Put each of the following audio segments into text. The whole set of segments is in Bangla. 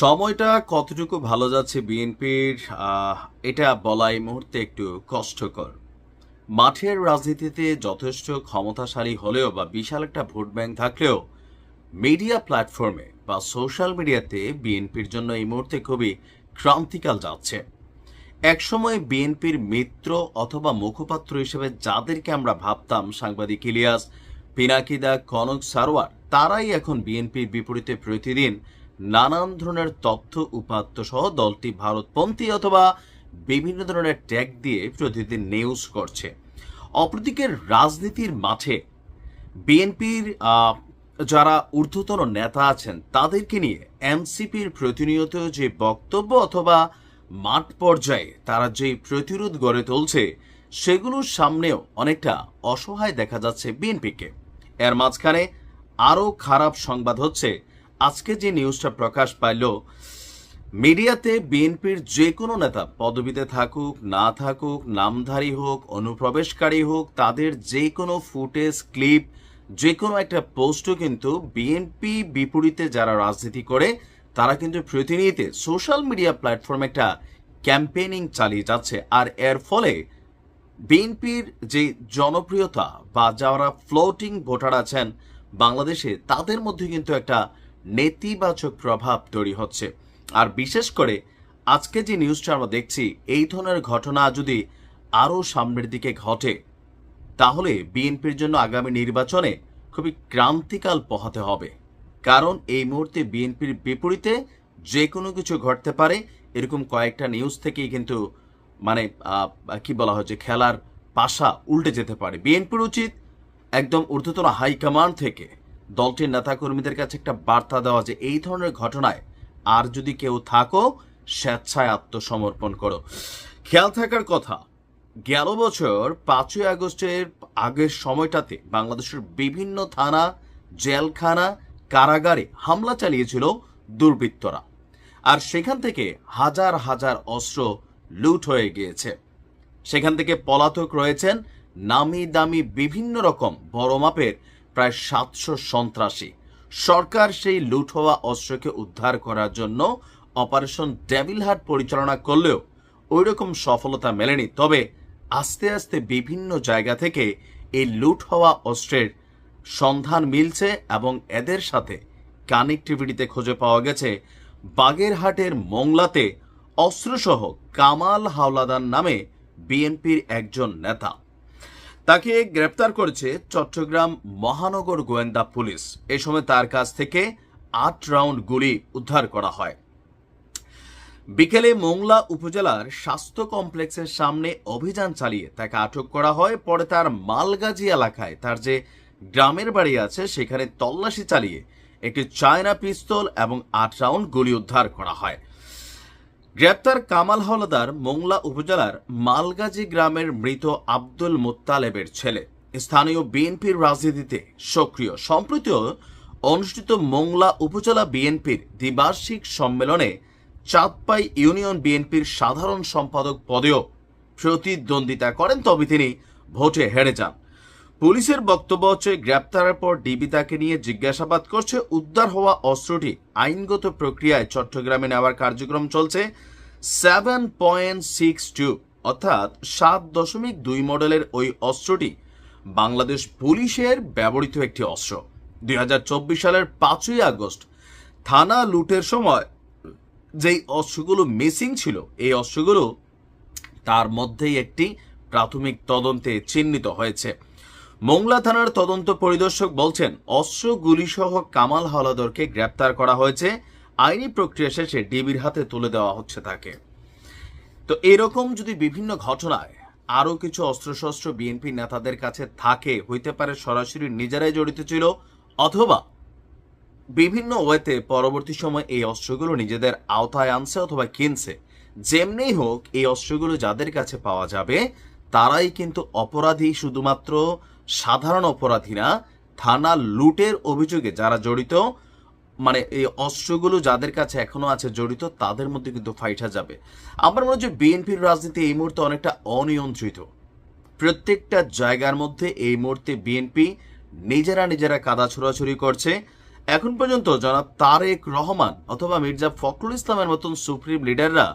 সময়টা কতটুকু ভালো যাচ্ছে বিএনপির এটা বলা এই মুহূর্তে একটু কষ্টকর। মাঠের রাজনীতিতে যথেষ্ট ক্ষমতাশালী হলেও বা বিশাল একটা ভোট ব্যাংক থাকলেও মিডিয়া প্ল্যাটফর্মে বা সোশ্যাল মিডিয়াতে বিএনপির জন্য এই মুহূর্তে খুবই ক্রান্তিকাল যাচ্ছে। একসময় বিএনপির মিত্র অথবা মুখপাত্র হিসেবে যাদেরকে আমরা ভাবতাম, সাংবাদিক ইলিয়াস, পিনাকিদা, কনক সারোয়ার, তারাই এখন বিএনপির বিপরীতে প্রতিদিন নানান ধরনের তথ্য, উপাত্ত সহ দলটি ভারতপন্থী অথবা বিভিন্ন ধরনের ট্যাগ দিয়ে প্রতিদিন নিউজ করছে। অপরদিকে রাজনীতির মাঠে বিএনপির যারা ঊর্ধ্বতন নেতা আছেন, তাদেরকে নিয়ে এনসিপির প্রতিনিয়ত যে বক্তব্য অথবা মাঠ পর্যায়ে তারা যে প্রতিরোধ গড়ে তুলছে, সেগুলোর সামনেও অনেকটা অসহায় দেখা যাচ্ছে বিএনপিকে। এর মাঝখানে আরও খারাপ সংবাদ হচ্ছে আজকে যে নিউজটা প্রকাশ পাইল, মিডিয়াতে বিএনপির যে কোনো নেতা, পদবিতে থাকুক, না থাকুক, নামধারী হোক, অনুপ্রবেশকারী হোক, তাদের যে কোনো ফুটেজ, ক্লিপ যে কোনো একটা পোস্টও কিন্তু বিএনপি বিপরীতে যারা রাজনীতি করে, তারা কিন্তু প্রতিনিয়ত সোশ্যাল মিডিয়া প্ল্যাটফর্মে একটা ক্যাম্পেইনিং চালিয়ে যাচ্ছে। আর এর ফলে বিএনপির যে জনপ্রিয়তা বা যারা ফ্লোটিং ভোটার আছেন বাংলাদেশে, তাদের মধ্যে কিন্তু একটা নেতিবাচক প্রভাব তৈরি হচ্ছে। আর বিশেষ করে, আজকে যে নিউজটা আমরা দেখছি, এই ধরনের ঘটনা যদি আরও সামনের দিকে ঘটে, তাহলে বিএনপির জন্য আগামী নির্বাচনে খুবই ক্রান্তিকাল পোহাতে হবে। কারণ এই মুহূর্তে বিএনপির বিপরীতে যে কোনো কিছু ঘটতে পারে, এরকম কয়েকটা নিউজ থেকেই কিন্তু মানে কি বলা হচ্ছে খেলার পাশা উল্টে যেতে পারে। বিএনপির উচিত একদম ঊর্ধ্বতন হাইকমান্ড থেকে দলটির নেতাকর্মীদের কাছে একটা বার্তা দেওয়া যে এই ধরনের ঘটনায় আর যদি কেউ থাকো, স্বেচ্ছায় আত্মসমর্পণ করো। খেয়াল থাকার কথা, গেল বছর পাঁচই আগস্টের আগের সময়টাতে বাংলাদেশের বিভিন্ন থানা, জেলখানা, কারাগারে হামলা চালিয়েছিল দুর্বৃত্তরা। আর সেখান থেকে হাজার হাজার অস্ত্র লুট হয়ে গিয়েছে। সেখান থেকে পলাতক রয়েছেন নামি দামি বিভিন্ন রকম বড় মাপের প্রায় সাতশো সন্ত্রাসী। সরকার সেই লুট হওয়া অস্ত্রকে উদ্ধার করার জন্য অপারেশন ডেভিল হার্ট পরিচালনা করলেও ওই রকম সফলতা মেলেনি। তবে আস্তে আস্তে বিভিন্ন জায়গা থেকে এই লুট হওয়া অস্ত্রের সন্ধান মিলছে এবং এদের সাথে কানেক্টিভিটিতে খুঁজে পাওয়া গেছে বাগেরহাটের মোংলাতে অস্ত্রসহ কামাল হাওলাদার নামে বিএনপির একজন নেতা। তাকে গ্রেপ্তার করেছে চট্টগ্রাম মহানগর গোয়েন্দা পুলিশ। এ সময় তার কাছ থেকে আট রাউন্ড গুলি উদ্ধার করা হয়। বিকেলে মোংলা উপজেলার স্বাস্থ্য কমপ্লেক্সের সামনে অভিযান চালিয়ে তাকে আটক করা হয়। পরে তার মালগাজী এলাকায় তার যে গ্রামের বাড়ি আছে, সেখানে তল্লাশি চালিয়ে একটি চায়না পিস্তল এবং আট রাউন্ড গুলি উদ্ধার করা হয়। গ্রেপ্তার কামাল হলদার মোংলা উপজেলার মালগাজী গ্রামের মৃত আব্দুল মোত্তালেবের ছেলে। স্থানীয় বিএনপির রাজনীতিতে সক্রিয়। সম্প্রতি অনুষ্ঠিত মোংলা উপজেলা বিএনপির দ্বিবার্ষিক সম্মেলনে চাঁদপাই ইউনিয়ন বিএনপির সাধারণ সম্পাদক পদেও প্রতিদ্বন্দ্বিতা করেন, তবে তিনি ভোটে হেরে যান। পুলিশের বক্তব্য হচ্ছে, গ্রেপ্তারের পর ডিবি তাকে নিয়ে জিজ্ঞাসাবাদ করছে, উদ্ধার হওয়া অস্ত্রটি আইনগত প্রক্রিয়ায় চট্টগ্রামে নেওয়ার কার্যক্রম চলছে সেভেন পয়েন্ট সিক্স টু অর্থাৎ সাত দশমিক দুই মডেলের ওই অস্ত্রটি বাংলাদেশ পুলিশের ব্যবহৃত একটি অস্ত্র। দুই হাজার চব্বিশ সালের পাঁচই আগস্ট, থানা লুটের সময় যেই অস্ত্রগুলো মিসিং ছিল, এই অস্ত্রগুলো তার মধ্যেই একটি প্রাথমিক তদন্তে চিহ্নিত হয়েছে। মোংলা থানার তদন্ত পরিদর্শক বলছেন, অস্ত্র গুলিসহ কামাল হাওলাদারকে গ্রেপ্তার করা হয়েছে। আইনি প্রক্রিয়া শেষে ডিবির হাতে তুলে দেওয়া হচ্ছে তাকে। তো এরকম যদি বিভিন্ন ঘটনায় আরও কিছু অস্ত্রশস্ত্র বিএনপি নেতাদের কাছে থাকে, হইতে পারে সরাসরি নিজেরাই জড়িত ছিল, অথবা বিভিন্ন ওয়েতে পরবর্তী সময় এই অস্ত্রগুলো নিজেদের আওতায় আনছে অথবা কিনছে, যেমনি হোক এই অস্ত্রগুলো যাদের কাছে পাওয়া যাবে, তারাই কিন্তু অপরাধী শুধুমাত্র সাধারণ অপরাধীরা থানা লুটের অভিযোগে যারা জড়িত মানে এই অস্ত্রগুলো যাদের কাছে এখনও আছে জড়িত, তাদের মধ্যে কিন্তু ফাইটা যাবে। আমার মনে হচ্ছে বিএনপির রাজনীতি এই মুহূর্তে অনেকটা অনিয়ন্ত্রিত। প্রত্যেকটা জায়গার মধ্যে এই মুহূর্তে বিএনপি নিজেরা নিজেরা কাদা ছোড়াছুরি করছে। এখন পর্যন্ত জনাব তারেক রহমান অথবা মির্জা ফখরুল ইসলামের মতন সুপ্রিম লিডাররা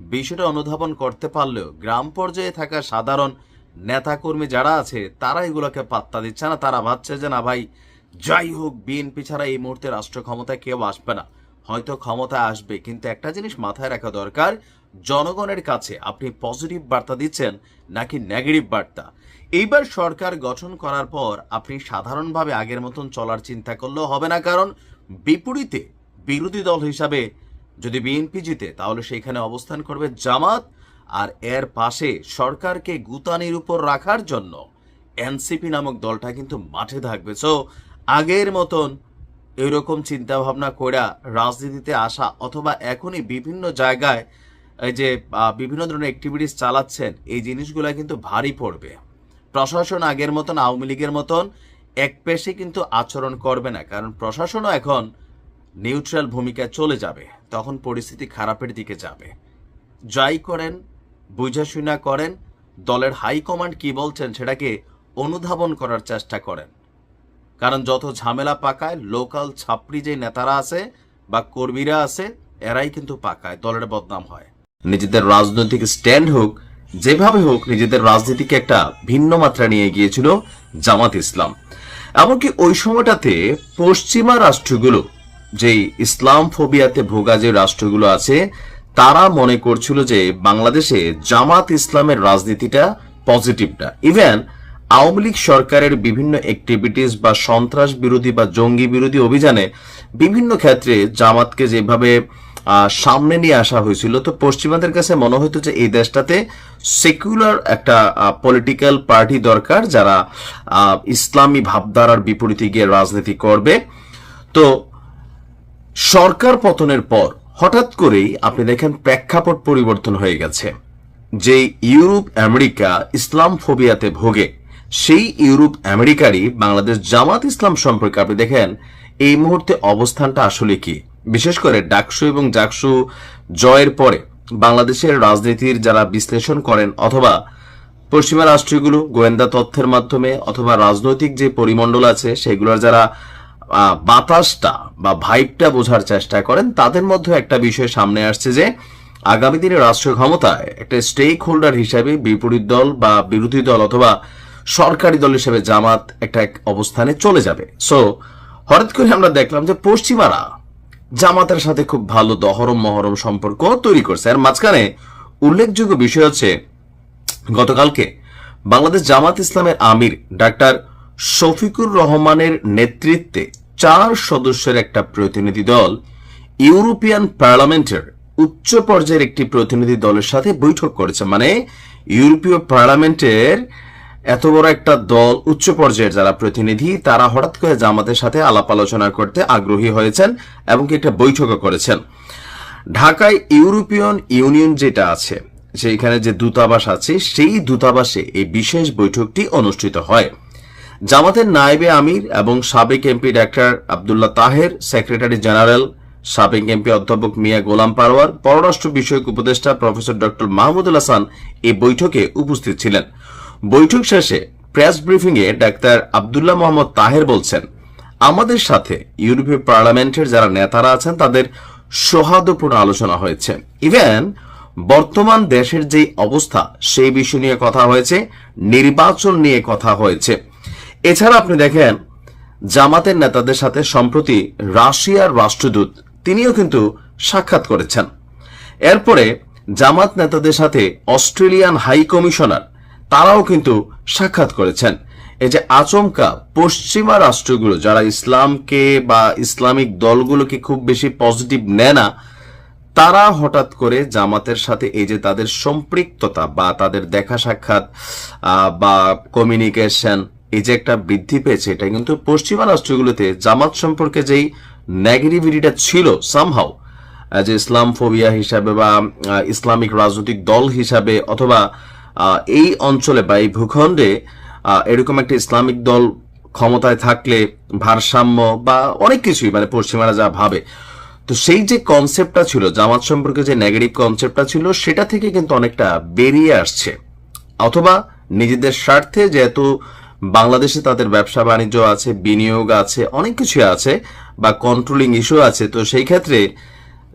বিষয়টা অনুধাবন করতে পারলেও গ্রাম পর্যায়ে থাকা সাধারণ নেতাকর্মী যারা আছে, তারা এগুলোকে পাত্তা দিচ্ছে না। তারা ভাবছে যে, না ভাই, যাই হোক, বিএনপি ছাড়া এই মুহূর্তে রাষ্ট্র ক্ষমতায় কেউ আসবে না। হয়তো ক্ষমতায় আসবে। কিন্তু একটা জিনিস মাথায় রাখা দরকার, জনগণের কাছে আপনি পজিটিভ বার্তা দিচ্ছেন নাকি নেগেটিভ বার্তা? এইবার সরকার গঠন করার পর আপনি সাধারণভাবে আগের মতন চলার চিন্তা করলেও হবে না। কারণ বিপরীতে বিরোধী দল হিসাবে যদি বিএনপি জিতে, তাহলে সেখানে অবস্থান করবে জামাত আর এর পাশে সরকারকে গুতানির উপর রাখার জন্য এনসিপি নামক দলটা কিন্তু মাঠে থাকবে। সো আগের মতন এরকম চিন্তা ভাবনা কইরা রাজনীতিতে আসা অথবা এখনই বিভিন্ন জায়গায় এই যে বিভিন্ন ধরনের অ্যাক্টিভিটিস চালাচ্ছেন, এই জিনিসগুলো কিন্তু ভারী পড়বে। প্রশাসন আগের মতন, আওয়ামী লীগের মতন এক পেশে কিন্তু আচরণ করবে না, কারণ প্রশাসনও এখন নিউট্রাল ভূমিকায় চলে যাবে। তখন পরিস্থিতি খারাপের দিকে যাবে। যাই করেন বুঝাশুনা করেন, দলের হাইকমান্ড কি বলছেন সেটাকে অনুধাবন করার চেষ্টা করেন। কারণ যত ঝামেলা পাকায়, লোকাল ছাপড়ি যে নেতারা আছে বা কর্মীরা আছে, এরাই কিন্তু পাকায়, দলের বদনাম হয়। নিজেদের রাজনৈতিক স্ট্যান্ড হোক, যেভাবে হোক, নিজেদের রাজনীতিকে একটা ভিন্ন মাত্রা নিয়ে গিয়েছিল জামাত ইসলাম। এমনকি ওই সময়টাতে পশ্চিমা রাষ্ট্রগুলো, যেই ইসলাম ফোবিয়াতে ভোগা যে রাষ্ট্রগুলো আছে তারা মনে করছিল যে বাংলাদেশে জামাত ইসলামের রাজনীতিটা পজিটিভটা ইভেন আওয়ামী লীগ সরকারের বিভিন্ন অ্যাক্টিভিটিস বা সন্ত্রাস বিরোধী বা জঙ্গি বিরোধী অভিযানে বিভিন্ন ক্ষেত্রে জামাতকে যেভাবে সামনে নিয়ে আসা হয়েছিল, তো পশ্চিমাদের কাছে মনে হতো যে এই দেশটাতে সেকুলার একটা পলিটিক্যাল পার্টি দরকার যারা ইসলামী ভাবধারার বিপরীতে গিয়ে রাজনীতি করবে। তো সরকার পতনের পর হঠাৎ করেই আপনি দেখেন প্রেক্ষাপট পরিবর্তন হয়ে গেছে। যে ইউরোপ আমেরিকা ইসলাম ফোবিয়াতে ভোগে, সেই ইউরোপ আমেরিকারই বাংলাদেশ জামাত ইসলাম সম্পর্কে আপনি দেখেন এই মুহূর্তে অবস্থানটা আসলে কি। বিশেষ করে ডাকসু এবং জাকসু জয়ের পরে বাংলাদেশের রাজনীতির যারা বিশ্লেষণ করেন অথবা পশ্চিমা রাষ্ট্রগুলো গোয়েন্দা তথ্যের মাধ্যমে অথবা রাজনৈতিক যে পরিমণ্ডল আছে, সেগুলোর যারা বাতাসটা বা ভাইবটা বোঝার চেষ্টা করেন। তাদের মধ্যে একটা বিষয় সামনে আসছে যে, আগামী দিনে রাষ্ট্র ক্ষমতায় একটা স্টেক হোল্ডার হিসাবে বিপরীত দল বা বিরোধী দল অথবা সরকারি দল হিসেবে জামাত একটা এক অবস্থানে চলে যাবে। সো হঠাৎ করে আমরা দেখলাম যে পশ্চিমারা জামাতের সাথে খুব ভালো দহরম মহরম সম্পর্ক তৈরি করছে। আর মাঝখানে উল্লেখযোগ্য বিষয় হচ্ছে, গতকালকে বাংলাদেশ জামাত ইসলামের আমির ডাক্তার শফিকুর রহমানের নেতৃত্বে চার সদস্যের একটা প্রতিনিধি দল, ইউরোপিয়ান পার্লামেন্টের উচ্চ পর্যায়ের একটি প্রতিনিধি দলের সাথে বৈঠক করেছে। মানে ইউরোপীয় পার্লামেন্টের এত বড় একটা দল, উচ্চ পর্যায়ের যারা প্রতিনিধি, তারা হঠাৎ করে জামাতের সাথে আলাপ আলোচনা করতে আগ্রহী হয়েছেন এবং একটা বৈঠকও করেছেন। ঢাকায় ইউরোপিয়ান ইউনিয়ন যেটা আছে সেইখানে যে দূতাবাস আছে, সেই দূতাবাসে এই বিশেষ বৈঠকটি অনুষ্ঠিত হয়। জামাতের নায়েবে আমির এবং সাবেক MP doctor Abdullah Taher, secretary general সাবেক এমপি অধ্যাপক মিয়া গোলাম পারওয়ার, পররাষ্ট্র বিষয়ক উপদেষ্টা প্রফেসর ডক্টর মাহমুদুল হাসান এই বৈঠকে উপস্থিত ছিলেন। বৈঠক শেষে প্রেস ব্রিফিংয়ে ডাক্তার আবদুল্লাহ মোহাম্মদ তাহের বলছেন, আমাদের সাথে ইউরোপীয় পার্লামেন্টের যারা নেতারা আছেন, তাদের সৌহার্দ্যপূর্ণ আলোচনা হয়েছে। ইভেন, বর্তমান দেশের যে অবস্থা, সেই বিষয় নিয়ে কথা হয়েছে, নির্বাচন নিয়ে কথা হয়েছে। এছাড়া আপনি দেখেন, জামাতের নেতাদের সাথে সম্প্রতি রাশিয়ার রাষ্ট্রদূত তিনিও কিন্তু সাক্ষাৎ করেছেন। এরপরে জামাত নেতাদের সাথে অস্ট্রেলিয়ান হাই কমিশনার তারাও কিন্তু সাক্ষাৎ করেছেন। এই যে আচমকা পশ্চিমা রাষ্ট্রগুলো যারা ইসলামকে বা ইসলামিক দলগুলোকে খুব বেশি পজিটিভ নেয় না, তারা হঠাৎ করে জামাতের সাথে এই যে তাদের সম্পৃক্ততা বা তাদের দেখা সাক্ষাৎ বা কমিউনিকেশন এই যে একটা বৃদ্ধি পেয়েছে, এটা কিন্তু পশ্চিমা রাষ্ট্রগুলোতে জামাত সম্পর্কে যেই নেগেটিভিটিটা ছিল সামহাও যে ইসলাম ফোবিয়া হিসাবে বা ইসলামিক রাজনৈতিক দল হিসাবে অথবা এই অঞ্চলে বা এই ভূখণ্ডে এরকম একটা ইসলামিক দল ক্ষমতায় থাকলে ভারসাম্য বা অনেক কিছুই মানে পশ্চিমারা যা ভাবে। তো সেই যে কনসেপ্টটা ছিল, জামাত সম্পর্কে যে নেগেটিভ কনসেপ্টটা ছিল, সেটা থেকে কিন্তু অনেকটা বেরিয়ে আসছে। অথবা নিজেদের স্বার্থে যেহেতু বাংলাদেশে তাদের ব্যবসা বাণিজ্য আছে, বিনিয়োগ আছে, অনেক কিছু আছে, বা কন্ট্রোলিং ইস্যু আছে। তো সেই ক্ষেত্রে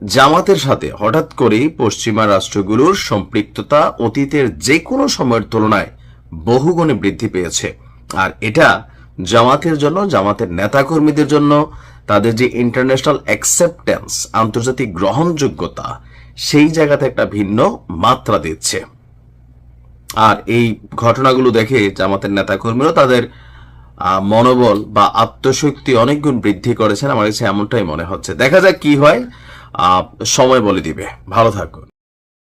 জামাতের সাথে হঠাৎ করেই পশ্চিমা রাষ্ট্রগুলোর সম্পৃক্ততা অতীতের যে কোনো সময়ের তুলনায় বহুগুণে বৃদ্ধি পেয়েছে। আর এটা জামাতের জন্য, জামাতের নেতাকর্মীদের জন্য, তাদের যে ইন্টারন্যাশনাল অ্যাকসেপ্টেন্স আন্তর্জাতিক গ্রহণযোগ্যতা, সেই জায়গাতে একটা ভিন্ন মাত্রা দিচ্ছে। আর এই ঘটনাগুলো দেখে জামাতের নেতাকর্মীরা তাদের মনোবল বা আত্মশক্তি অনেক গুণ বৃদ্ধি করেছেন। আমার কাছে এমনটাই মনে হচ্ছে। দেখা যাক কি হয়। সময় বলে দিবে। ভালো থাকুন।